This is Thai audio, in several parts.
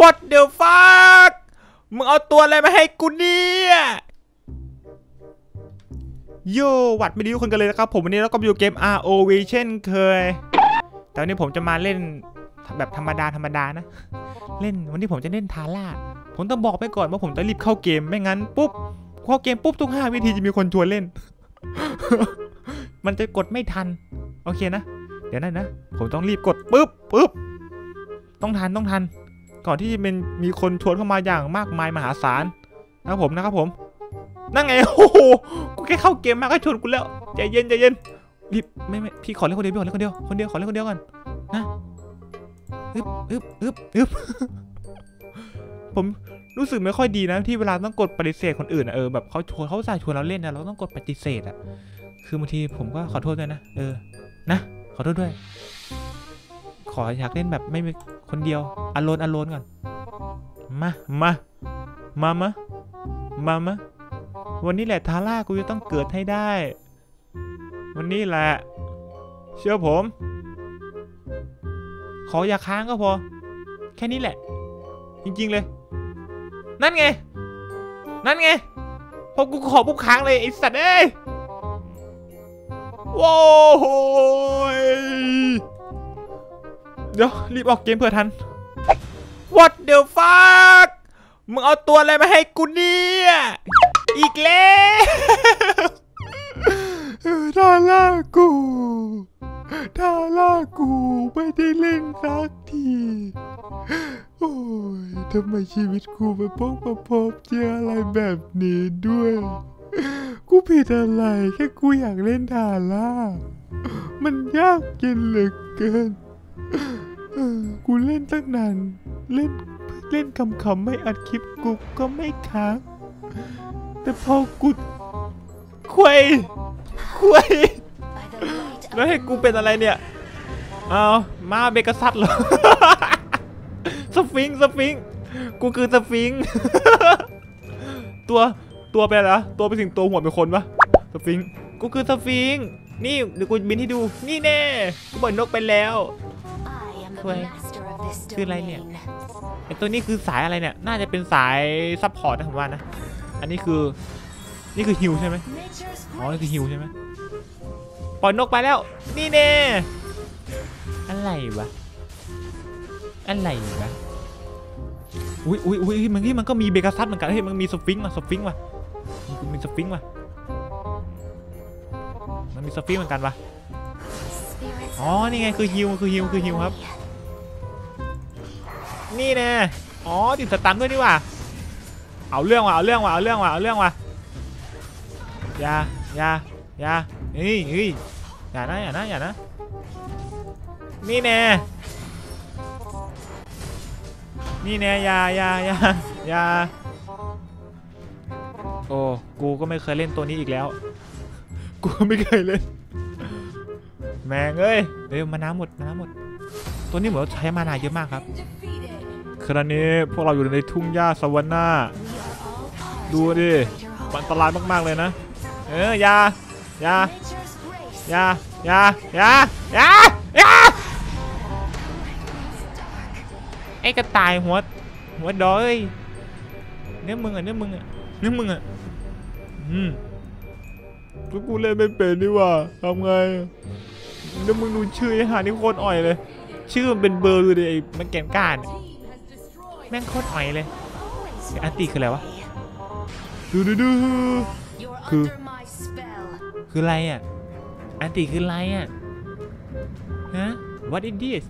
What the fuck มึงเอาตัวอะไรมาให้กูเนี่ยโยหวัดไม่ดีทุกคนกันเลยนะครับ ผมวันนี้เราก็อยู่เกม ROV เช่นเคย แต่วันนี้ผมจะมาเล่นแบบธรรมดาธรรมดานะ เล่นวันนี้ผมจะเล่นทาร่าผมต้องบอกไปก่อนว่าผมจะรีบเข้าเกมไม่งั้นปุ๊บเข้าเกมปุ๊บทุก5วิธีจะมีคนชวนเล่น มันจะกดไม่ทัน โอเคนะ เดี๋ยวนั่นนะ ผมต้องรีบกดปุ๊บปุ๊บต้องทันต้องทัน ก่อนที่จะเป็นมีคนชวนเข้ามาอย่างมากมายมหาศาลนะครับผมนะครับผม นั่นไงโอ้โหกูแค่เข้าเกมมาก็ชวนกูแล้วใจเย็นใจเย็นรีบไม่ไม่พี่ขอเล่นคนเดียวพี่ขอเล่นคนเดียวคนเดียวขอเล่นคนเดียวก่อนนะอึบอึบอึบอึบผมรู้สึกไม่ค่อยดีนะที่เวลาต้องกดปฏิเสธคนอื่นอะเออแบบเขาชวนเขาใส่ชวนเราเล่นนะเราต้องกดปฏิเสธอะคือบางทีผมก็ขอโทษด้วยนะเออนะขอโทษด้วย ขออยากเล่นแบบไม่มี คนเดียวอโลนอโลนก่อน มา มา มามามามาวันนี้แหละทาร่ากูจะต้องเกิดให้ได้ วันนี้แหละ เชื่อผม ขออย่าค้างก็พอ แค่นี้แหละ จริงๆเลย นั่นไง นั่นไง พอกูขอปุ๊บค้างเลยไอสัตว์เอ้ยว้าวโหย เดี๋ยว รีบออกเกมเพื่อทัน What the fuck มึงเอาตัวอะไรมาให้กูเนี่ย อีกแล้วทาร่ากูทาร่ากูไม่ได้เล่นสักที โอ้ยทำไมชีวิตกูมาพบมาพบเจออะไรแบบนี้ด้วย กูผิดอะไรแค่กูอยากเล่นทาร่า มันยากเกินเหลือเกิน ออกูเล่นตั้งนาน เล่นเล่นคำๆไม่อัดคลิปกูก็ไม่ค้างแต่พอกูควยควยแล้วให้กูเป็นอะไรเนี่ย เอามาเบกัสซัตเหรอ สฟิงค์สฟิงค์กูคือสฟิงค์ตัวตัวเป็นอะไรตัวเป็นสิ่งตัวหัวเป็นคนปะสฟิงค์กูคือสฟิงค์นี่เดี๋ยวกูบินให้ดู นี่แน่ กูปล่อยนกไปแล้ว ช่วยคืคือออะอะไรไรเนี่เนี่ยยไอตัวนี้คือสายอะไรเนี่ย น่าจะเป็นสายซัพพอร์ตนะผมว่านะ อันนี้คือ นี่คือฮิวใช่ไหมอ๋อ นี่คือฮิวใช่ไหมปล่อยนกไปแล้ว นี่แน่อะไรวะ อะไรวะ อุ้ยอุ้ยอุ้ยมันนี่มันก็มีเบกาซัสเหมือนกัน เฮ้ย มันมีสฟิงค์ว่ะสฟิงค์ว่ะมันมีสฟิงค์ว่ะ มันมีสฟิงค์เหมือนกันว่ะ อ๋อ นี่ไงคือฮิวคือฮิวคือฮิวครับ นี่แน่อ๋อติดสตันด้วยนี่ว่ะเอาเรื่องว่ะเอาเรื่องว่ะเอาเรื่องว่ะเอาเรื่องว่ะอย่าอย่าอย่าเฮ้ยเฮ้ยอย่านะอย่านะอย่านะนี่แน่นี่แน่อย่าอย่าอย่าอย่าโอ้กูก็ไม่เคยเล่นตัวนี้อีกแล้ว กูไม่เคยเล่นแม่งเอ้ยเดี๋ยวมาน้ำหมดมาน้ำหมด ตัวนี้เหมือนว่าใช้มานาเยอะมากครับ ขณะนี้พวกเราอยู่ในทุ่งหญ้าสวรรค์หน้าดูดิมันอันตรายมากๆเลยนะ เอออย่าอย่าอย่าอย่าอย่าอย่าอย่าไอ้กระต่ายหัวหัวดอยเนื้อมึงอะเนื้อมึงอะเนื้อมึงอะอืมกูกูเล่นไม่เป็นนี่ว่าทำไงเนื้อมึงดูชื่อไอ้หานี่โคตรอ่อยเลย ชื่อมันเป็นเบอร์เลยไอ้มันแกนก้าน แม่งโคตรอ่อยเลยอันตีคืออะไรวะดูดูดูคือคืออะไรอะอันติคืออะไรอะฮะ what is this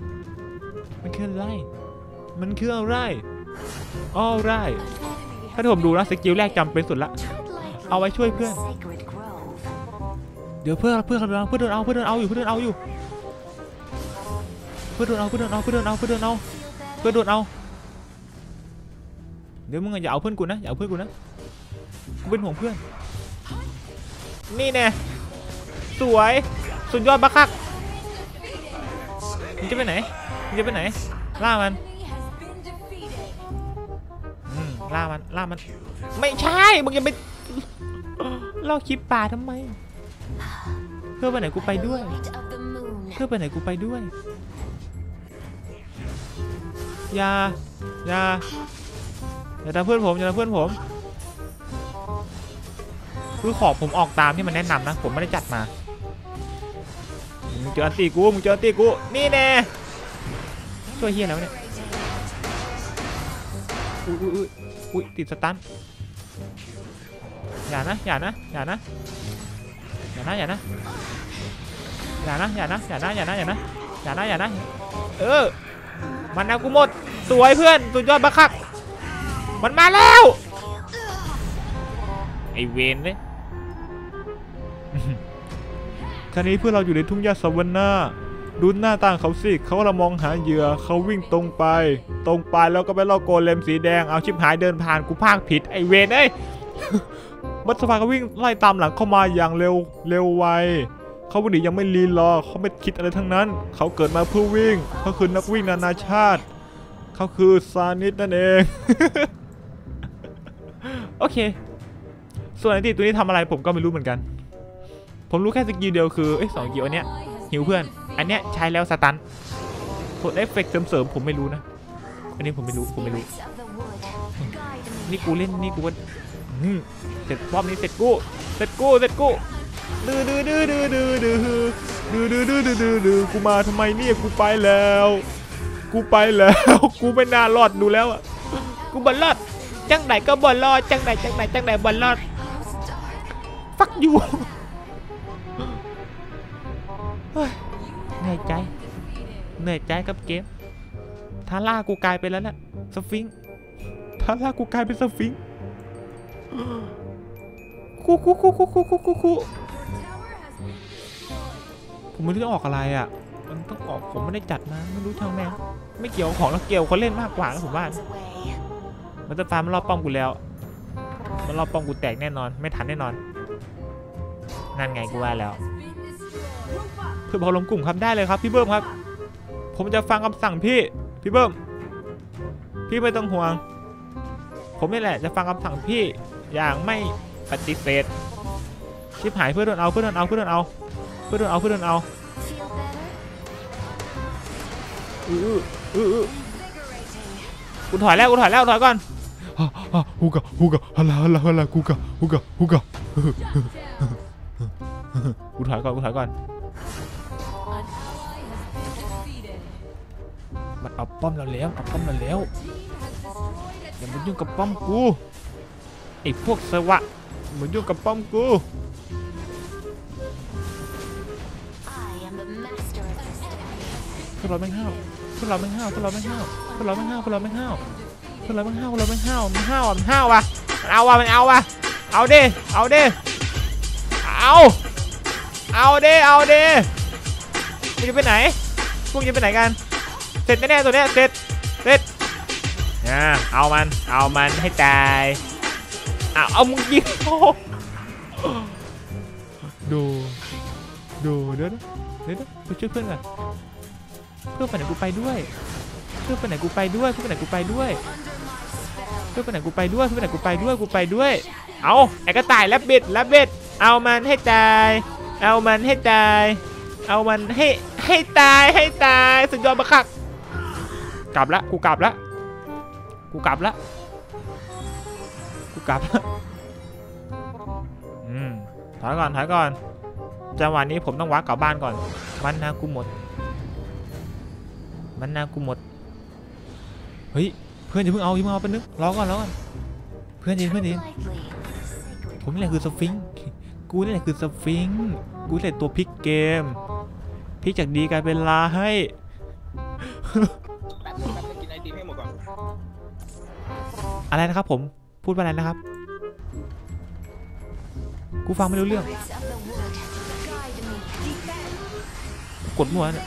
มันคืออะไร มันคืออะไร alright ถ้าที่ผมดูนะสกิลแรกจำเป็นสุดละ เอาไว้ช่วยเพื่อน เดี๋ยวเพื่อนเพื่อนเดินเอาเพื่อนเดินเอาเพื่อนเดินเอาอยู่เพื่อนเดินเอาอยู่ เพื่อนเดินเอาเพื่อนเดินเอาเพื่อนเดินเอาเพื่อนเดินเอาเพื่อนเดินเอา เดี๋ยวมึงอย่าเอาเพื่อนกูนะอย่าเอาเพื่อนกูนะกูเป็นห่วงเพื่อน นี่แน่สวยสุดยอดบักคักมึงจะไปไหนมึงจะไปไหน ล่ามันล่ามันล่ามัน ไม่ใช่มึงยังไปล่อคลิปป่าทำไม เพื่อไปไหนกูไปด้วย เพื่อไปไหนกูไปด้วย อย่าอย่า อย่าทำเพื่อนผมอย่าทำเพื่อนผมคือขอบผมออกตามที่มันแนะนำนะ ผมไม่ได้จัดมามึงเจออันตีกูมึงเจออันตีกูนี่แน่ช่วยเฮียแล้วเนี่ยอุ้ยอุ้ยอุ้ยอุ้ยติดสตันอย่านะอย่านะอย่านะอย่านะอย่านะอย่านะอย่านะอย่านะอย่านะอย่านะอย่านะอย่านะเออมันเอากูหมดสวยเพื่อนสุดยอดบักคัก มันมาแล้ว ไอเวนเนี่ยคราวนี้เพื่อเราอยู่ในทุ่งหญ้าสวรรค์หน้าดูหน้าต่างเขาสิเขาละมองหาเหยื่อเขาวิ่งตรงไป ตรงไปแล้วก็ไปล่อโกเลมสีแดงเอาชิบหายเดินผ่านกูพากผิดไอเวนเอ้ยมัตสภาก็วิ่งไล่ตามหลังเข้ามาอย่างเร็วเร็วไวเขาวันนี้ยังไม่ลีนรอเขาไม่คิดอะไรทั้งนั้น เขาเกิดมาเพื่อวิ่งเขาคือนักวิ่งนานาชาติ เขาคือซานิสนั่นเอง โอเค ส่วนไอตีตัวนี้ทำอะไรผมก็ไม่รู้เหมือนกัน ผมรู้แค่สกิลเดียวคือไอ้สองสกิลอันเนี้ยหิวเพื่อน อันเนี้ยใช้แล้วสตันผลเอฟเฟกต์เสริมๆผมไม่รู้นะ อันนี้ผมไม่รู้ผมไม่รู้ นี่กูเล่นนี่กูเสร็จรอบนี้เสร็จกูเสร็จกูเสร็จกูดื้อดื้อดื้อดื้อดื้อดื้อดื้อดื้อดื้อดื้อดื้อดื้อกูมาทำไมเนี่ยกูไปแล้ว กูไปแล้ว กูไม่น่ารอดดูแล้วอะกูบันรอด จังไหนก็บอลรอดจังไหนจังไหนจังไหนบอลรอดฟักอยู่เหนื่อยใจ เหนื่อยใจกับเกมทาร่ากูกลายไปแล้วนะสฟิงทาร่ากูกลายเป็นสฟิงคูคูคูคูคูคูคูคูผมไม่รู้จะออกอะไรอะ มันต้องออกผมไม่ได้จัดนะไม่รู้ทางแม่ไม่เกี่ยวของแล้วเกี่ยวคนเล่นมากกว่าแล้วผมว่า มันจะตามมันรอบป้อมกูแล้ว มันรอบป้อมกูแตกแน่นอน ไม่ทันแน่นอน นั่นไงกูว่าแล้วเพื่อพอลมกลุ่มครับได้เลยครับพี่เบิ้มครับ ผมจะฟังคำสั่งพี่ พี่เบิ้ม พี่ไม่ต้องห่วง ผมนี่แหละ จะฟังคำสั่งพี่อย่างไม่ปฏิเสธ ชิบหายเพื่อโดนเอาเพื่อโดนเอาเพื่อโดนเอาเพื่อโดนเอาเพื่อโดนเอาอืออืออือกูถอยแล้วกูถอยแล้วถอยก่อน huga, huga, hala, hala, hala, huga, huga, huga. กูถอยก่อนกูถอยก่อน มันเอาป้อมเราแล้วเอาป้อมเราแล้ว อย่ามายุ่งกับป้อมกูไอ้พวกสวะมายุ่งกับป้อมกูพวกเราไม่ห้าวพวกเราไม่ห้าวพวกเราไม่ห้าวพวกเราไม่ห้าวพวกเราไม่ห้าว คนเราไม่ห้าวเราไม่ห้าวมันห้าวมันห้าวว่ะเอาว่ะมันเอาว่ะเอาดิเอาดิเอาเอาดิเอาดิมันจะไปไหนพวกจะไปไหนกัน เสร็จแน่ๆตัวเนี้ยเสร็จเสร็จอ่าเอามันเอามันให้ตายอาเอามึงยิงดูดูเดี๋ยวนะเดี๋ยวนไปช่วยเพื่อนก่อนเพื่อนไปไหนกูไปด้วย เพื่อนไปไหนกูไปด้วยเพื่อนไปไหนกูไปด้วย เพื่อนไปไหนกูไปด้วยเพื่อนไปไหนกูไปด้วยกูไปด้วย เอาไอ้กระต่ายแล้บบิดแล้บบิดเอามันให้ตาย เอามันให้ตาย เอามันให้ให้ตายให้ตายสุดยอดมากคักกลับละกูกลับละกูกลับละกูกลับละอืมถอยก่อนถอยก่อนจังหวะนี้ผมต้องวักกลับบ้านก่อน มันนะกูหมด มันนะกูหมด เฮ้ย เพื่อนอย่าเพิ่งเอาอย่าเพิ่งเอาไปนึกรอก่อนรอก่อนเพื่อนดีเพื่อนดีผมนี่แหละคือสฟิงกูนี่แหละคือสฟิงกูเสร็จตัวพิกเกมพิกจากดีกลายเป็นลาให้อะไรนะครับผมพูดว่อะไรนะครับ กูฟังไม่รู้เรื่อง กดมัวเนี่ย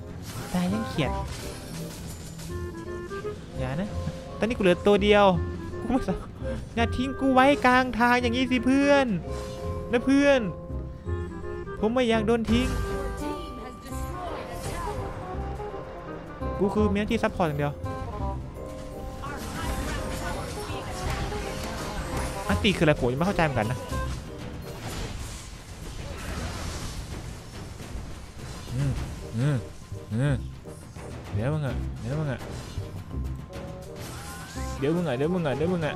ตายยังเขียดอย่านะ ตอนนี้กูเหลือตัวเดียวกูไม่สาอย่าทิ้งกูไว้กลางทางอย่างนี้สิเพื่อนนะเพื่อน ผมไม่อยากโดนทิ้ง กูคือมีหน้าที่ซัพพอร์ตอย่างเดียวอันตีคืออะไรผมยังไม่เข้าใจเหมือนกันนะอืมอืม เดี๋ยวมึงอะเดี๋ยวมึงอะเดี๋ยวมึงอะเดี๋ยวมึงอะเดี๋ยวมึงอะ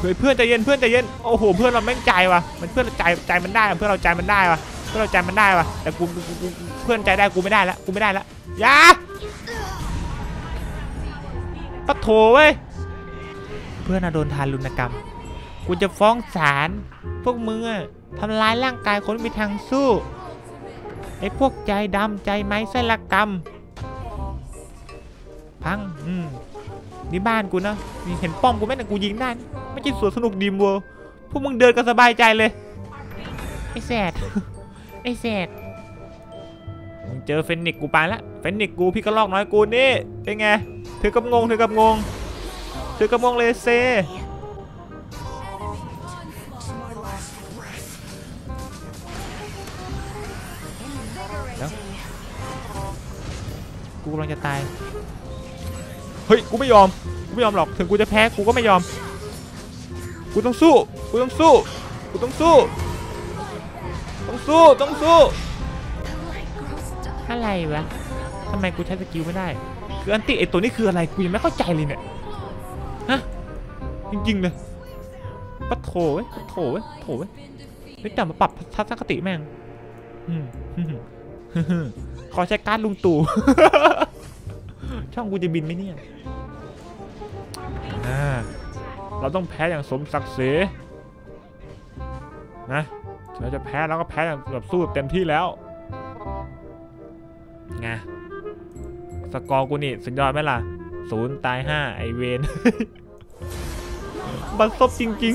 เฮ้ยเพื่อนใจเย็นเพื่อนใจเย็นโอ้โหเพื่อนเราแม่งใจว่ะมันเพื่อนเราใจใจมันได้เพื่อนเราใจมันได้ว่ะเพื่อนเราใจมันได้ว่ะแต่กูเพื่อนใจได้กูไม่ได้ละกูไม่ได้ละอย่าปะโถเว้ยเพื่อนน่ะโดนทารุณกรรม กูจะฟ้องศาลพวกมึงอะทำร้ายร่างกายคนไม่มีทางสู้ ไอ้พวกใจดำใจไม้ไส้ละกรรมพัง อืมนี่บ้านกูนะนี่เห็นป้อมกูไหมนะกูยิงได้นไม่ใช่สวนสนุกดีมเวัวพวกมึงเดินกันสบายใจเลย ไอ้แสดไอ้แสดมึงเจอเฟนิกกูไปละเฟนิกกูพี่กระลอกน้อยกูนี่เป็นไงเธอกับงงเธอกับงงเธอกับงงเลยเซ กูกำลังจะตาย เฮ้ย กูไม่ยอม กูไม่ยอมหรอก ถึงกูจะแพ้ กูก็ไม่ยอม กูต้องสู้ กูต้องสู้ กูต้องสู้ ต้องสู้ ต้องสู้ อะไรวะทำไมกูใช้สกิลไม่ได้ คืออันติไอตัวนี้คืออะไร กูยังไม่เข้าใจเลยเนี่ย ฮะ จริงๆเลยปะโถเว้ยปะโถเว้ยโถเว้ยเฮ้ยแต่มาปรับทัศนคติแม่ง อืมอืมอืม ขอใช้การดลุงตู่ ช่องกูจะบินไหมเนี่ย เราต้องแพ้อย่างสมศักดิ์ศรีนะเราจะแพ้เราก็แพ้อย่างแบบสู้แบบเต็มที่แล้วไงสกอร์กูนี่สุดยอดไหมล่ะศูนย์ตายห้าไอเวนบันซบจริง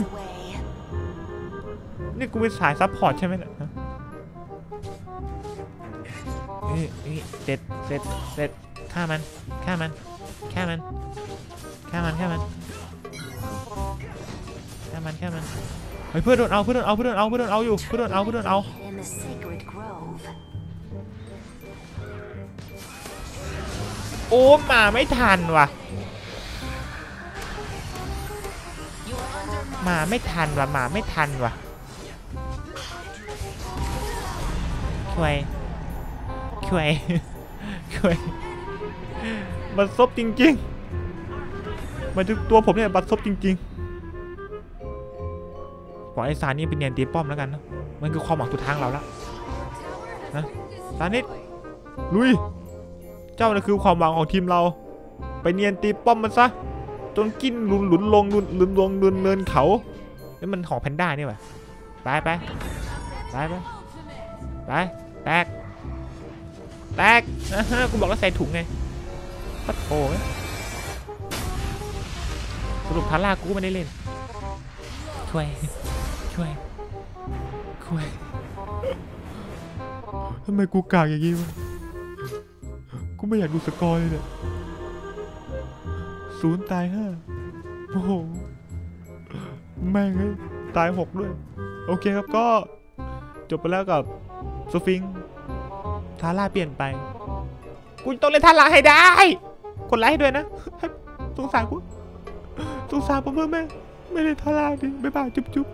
ๆ นี่กูเป็นสายซัพพอร์ตใช่ไหมเนี่ย เสร็จเสร็จเสร็จฆ่ามันฆ่ามันฆ่ามันฆ่ามันฆ่ามันฆ่ามันฆ่ามันเฮ้ยเพื่อนโดนเอาเพื่อนโดนเอาเพื่อนโดนเอาเพื่อนโดนเอาอยู่เพื่อนโดนเอาเพื่อนโดนเอา In the sacred grove. โอ้มาไม่ทันว่ะมาไม่ทันว่ะมาไม่ทันว่ะช่วย ช่วยช่วยบัดซบจริงๆมันตัวผมเนี่ยบัดซบจริงๆปล่อยไอ้สานี่เป็นเนียนตีป้อมแล้วกันนะมันคือความหวังสุดทางเราละนะสานิดลุย เจ้าน่ะคือความหวังของทีมเรา ไปเนียนตีป้อมมันซะจนกินหลุนหลุนลงหลุนหลุนลงเนินเนินเขานี่มันของแพนด้านี่หว่าไปไปไปไปไปแตก แตกอ่าฮะกูบอกแล้วใส่ถุงไงปัดโผไหมสรุปทาร่ากูไม่ได้เล่น ช่วย ช่วย ช่วยทำไมกูกากอย่างงี้วะ กูไม่อยากดูสกอร์เลยเนี่ยศูนย์ตายห้าโอ้โห แม่งเอ้ยตายหกด้วย โอเคครับก็จบไปแล้วกับสฟิงค์ ทาร่าเปลี่ยนไป กูต้องเล่นท่าลาให้ได้กดไลค์ให้ด้วยนะสงสารกูสงสารผมเพื่อแม่ไม่ได้ทาร่าดิบ๊ายบายจุ๊บจุ๊บ